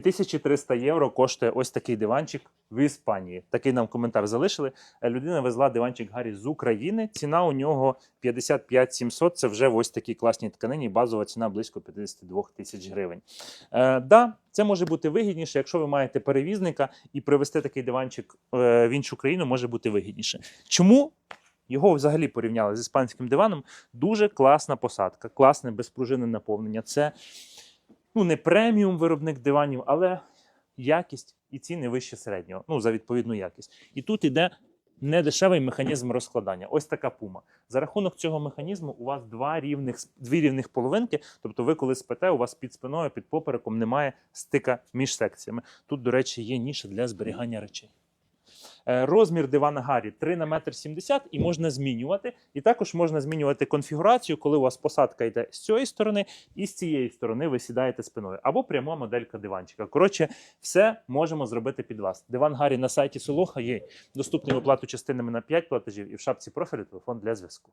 1300 євро коштує ось такий диванчик в Іспанії. Такий нам коментар залишили. Е, Людина везла диванчик Гаррі з України. Ціна у нього 55 700. Це вже ось такій класній тканині. Базова ціна близько 52 тисяч гривень. Е, да, це може бути вигідніше, якщо ви маєте перевізника і привезти такий диванчик е, в іншу країну, може бути вигідніше. Чому? Його взагалі порівняли з іспанським диваном. Дуже класна посадка, класне безпружинне наповнення. Це ну, не преміум виробник диванів, але якість і ціни вище середнього, ну, за відповідну якість. І тут іде недешевий механізм розкладання. Ось така пума. За рахунок цього механізму у вас два рівних, дві рівних половинки. Тобто, ви коли спите, у вас під спиною, під попереком немає стика між секціями. Тут, до речі, є ніша для зберігання речей. Е, Розмір дивана Гаррі 3 на метр 70 і можна змінювати. І також можна змінювати конфігурацію, коли у вас посадка йде з цієї сторони, і з цієї сторони ви сідаєте спиною. Або пряма моделька диванчика. Коротше, все можемо зробити під вас. Диван Гаррі на сайті Солоха є доступний оплату частинами на 5 платежів і в шапці профілю телефон для зв'язку.